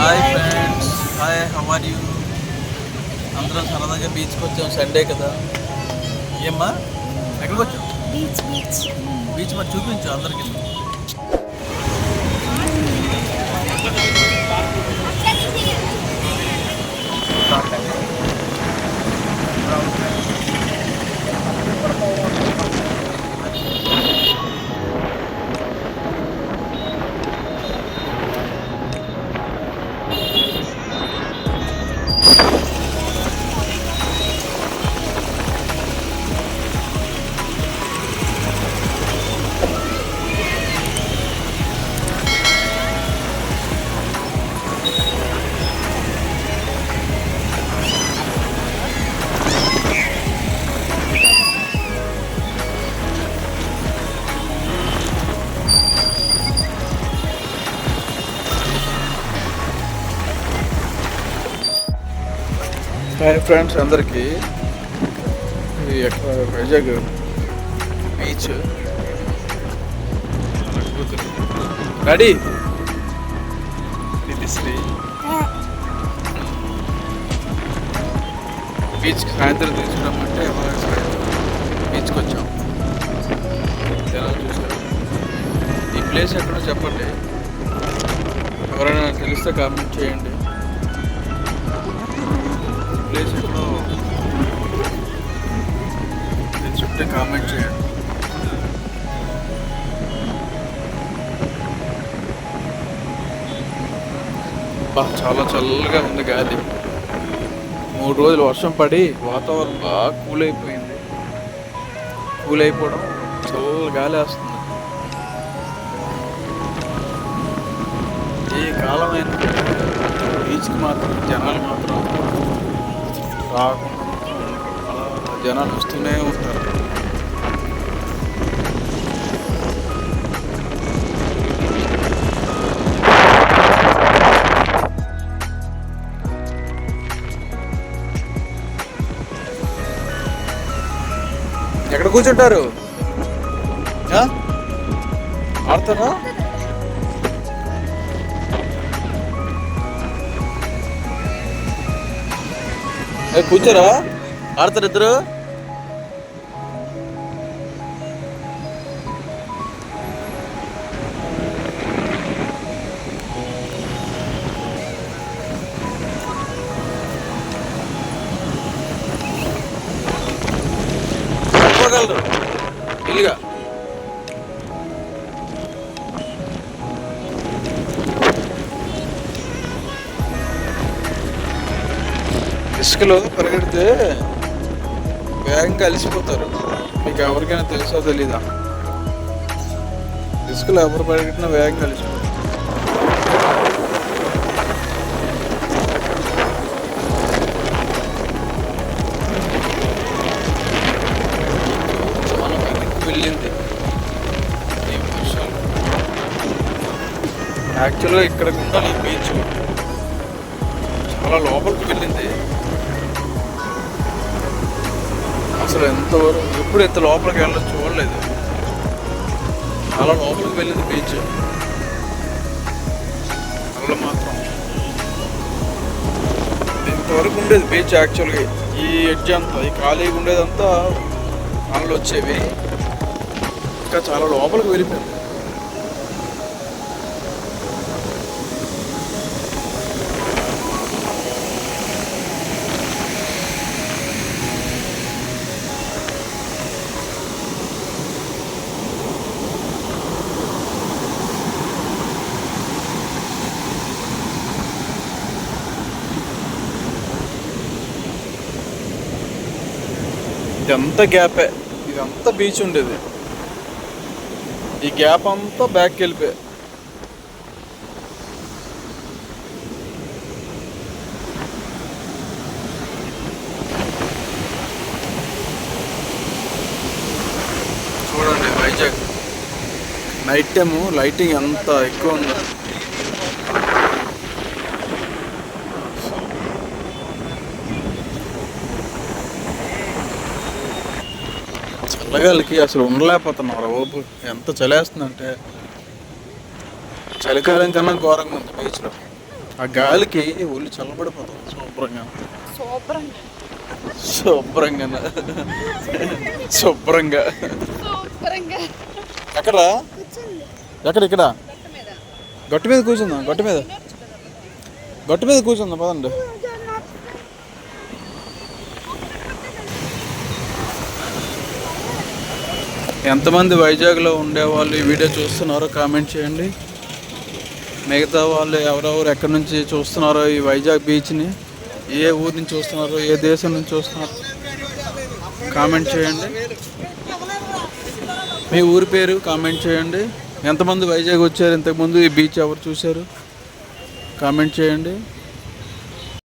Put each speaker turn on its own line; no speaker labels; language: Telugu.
Hi friends hi how are you అందరం సరదాగా బీచ్కి వచ్చాం. సండే కదా. ఏమ్మా? ఎక్కడికి వచ్చాం
బీచ్ బీచ్
బీచ్ మరి చూపించు అందరికి. హాయ్ ఫ్రెండ్స్ అందరికీ. ఇది ఎక్కడ వైజాగ్ బీచ్. రెడీ? బీచ్ బీచ్కి సాయంత్రం తీసుకురమ్మంటే ఇవాళ బీచ్కి వచ్చాం. ఎలా చూసారు ఈ ప్లేస్ ఎక్కడో చెప్పండి. ఎవరైనా తెలిస్తే కామెంట్ చేయండి. ప్లేస్ నేను చెప్తే కామెంట్ చేయండి. చాలా చల్లగా ఉంది గాలి. మూడు రోజులు వర్షం పడి వాతావరణం బాగా కూల్ అయిపోయింది. కూల్ అయిపోవడం చల్ల గాలి వస్తుంది. ఏ కాలమైనా బీచ్కి మాత్రం జనాలు మాత్రం రాకుండా జనాలు వస్తూనే ఉంటారు ఎక్కడ కూర్చుంటారు ఆ? ఆడతారా ఏ, కూర్చోరా ఆడతారు ఇద్దరు ఇసుకలో పరిగెడితే వేగంగా అలసిపోతారు మీకు ఎవరికైనా తెలుసో తెలీదా? ఇసుకలో ఎవరు పరిగెట్టినా వేగంగా అలసిపోతారు వెళ్ళింది యాక్చువల్గా ఇక్కడ ఉండాలి బీచ్. చాలా లోపలికి వెళ్ళింది. అసలు ఎంతవరకు ఎప్పుడు ఎంత లోపలికి వెళ్ళడం చూడలేదు. చాలా లోపలికి వెళ్ళింది బీచ్. అలా మాత్రం. ఇంతవరకు ఉండేది బీచ్ యాక్చువల్గా. ఈ ఎడ్జ్ అంతా ఈ ఖాళీగా ఉండేదంతా అలలు వచ్చేవి ఇంకా చాలా లోపలికి వెళ్ళిపోయింది. ఇదంతా గ్యాపే. ఇదంతా బీచ్ ఉండేది. ఈ గ్యాప్ అంతా బ్యాక్కి వెళ్ళిపోయా. చూడండి వైజాగ్ నైట్ టైము లైటింగ్ అంత ఎక్కువ ఉందో. చల్లగాలికి అసలు ఉండలేకపోతున్నారు ఓపు ఎంత చలేస్తుందంటే చలికాలం కన్నా ఘోరంగా ఉంది బీచ్లో. ఆ గాలికి ఒళ్ళు చల్లబడిపోతాం శుభ్రంగా. శుభ్రంగా. శుభ్రంగా. ఎక్కడ ఎక్కడ ఇక్కడ? గట్టు మీద. కూర్చుందాం గట్టు మీద. గట్టు మీద కూర్చుందాం పదండి. ఎంతమంది వైజాగ్లో ఉండేవాళ్ళు ఈ వీడియో చూస్తున్నారో కామెంట్ చేయండి. మిగతా వాళ్ళు ఎవరెవరు ఎక్కడి నుంచి చూస్తున్నారో ఈ వైజాగ్ బీచ్ని ఏ ఊరు నుంచి చూస్తున్నారో ఏ దేశం నుంచి చూస్తున్నారో కామెంట్ చేయండి. మీ ఊరి పేరు కామెంట్ చేయండి. ఎంతమంది వైజాగ్ వచ్చారు ఇంతకుముందు ఈ బీచ్ ఎవరు చూశారు? కామెంట్ చేయండి.